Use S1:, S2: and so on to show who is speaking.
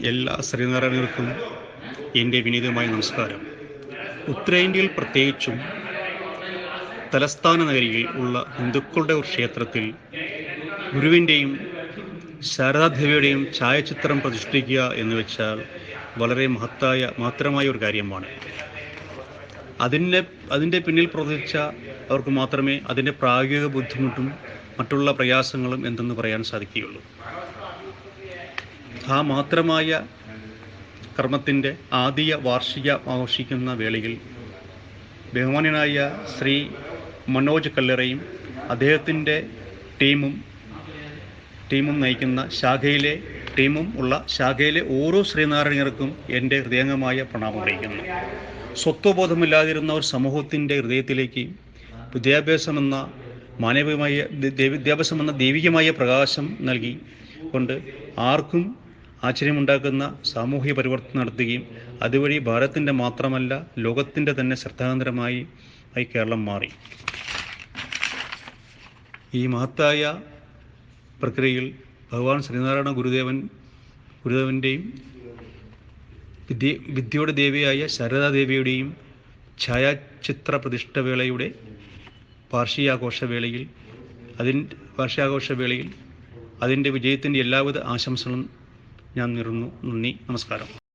S1: എല്ലാ ശ്രീനാരായണർക്കും എന്റെ വിനീതമായ നമസ്കാരം. ഉത്തരേന്ത്യയിൽ പ്രത്യേകിച്ചും തലസ്ഥാന നഗരിയിൽ ഉള്ള ഹിന്ദുക്കളുടെ ഒരു ക്ഷേത്രത്തിൽ ഗുരുവിന്റെയും ശാരദാദേവിയുടെയും ഛായാചിത്രം പ്രതിഷ്ഠിക്കുക എന്ന് വെച്ചാൽ വളരെ മഹത്തായ മാത്രമായ ഒരു കാര്യമാണ്. അതിന്റെ അതിന്റെ പിന്നിൽ പ്രവർത്തിച്ച അവർക്ക് മാത്രമേ അതിന്റെ പ്രായോഗിക ബുദ്ധിമുട്ടും മറ്റുള്ള പ്രയാസങ്ങളും എന്തെന്ന് പറയാൻ സാധിക്കുകയുള്ളൂ. ആ മാത്രമായ കർമ്മത്തിന്റെ ആദ്യ വാർഷിക ആഘോഷിക്കുന്ന വേളയിൽ ബഹുമാനായ ശ്രീ മനോജ് കല്ലറയും അദ്ദേഹത്തിന്റെ ടീമും ടീമും നയിക്കുന്ന ശാഖയിലെ ടീമും ഉള്ള ശാഖയിലെ ഓരോ ശ്രീനാരായണർക്കും എന്റെ ഹൃദയംഗമായ പ്രണാമം അറിയിക്കുന്നു. സ്വത്വബോധമില്ലാതിരുന്ന ഒരു സമൂഹത്തിന്റെ ഹൃദയത്തിലേക്ക് വിദ്യാഭ്യാസമെന്ന മാനവികമായ വിദ്യാഭ്യാസമെന്ന ദൈവികമായ പ്രകാശം നൽകി കൊണ്ട് ആർക്കും ആശ്ചര്യമുണ്ടാക്കുന്ന സാമൂഹിക പരിവർത്തനം നടത്തുകയും അതുവഴി ഭാരതത്തിന്റെ മാത്രമല്ല ലോകത്തിന്റെ തന്നെ ശ്രദ്ധാകേന്ദ്രമായി ആയി കേരളം മാറി. ഈ മഹത്തായ പ്രക്രിയയിൽ ഭഗവാൻ ശ്രീനാരായണ ഗുരുദേവൻ ഗുരുദേവന്റെയും വിദ്യ വിദ്യയുടെ ദേവിയായ ശാരദാദേവിയുടെയും ഛായാചിത്ര പ്രതിഷ്ഠവേളയുടെ വാർഷികാഘോഷവേളയിൽ അതിന്റെ വാർഷികാഘോഷവേളയിൽ അതിന്റെ വിജയത്തിന്റെ എല്ലാവിധ ആശംസകളും ഞാൻ നിർന്നു. നന്ദി. നമസ്കാരം.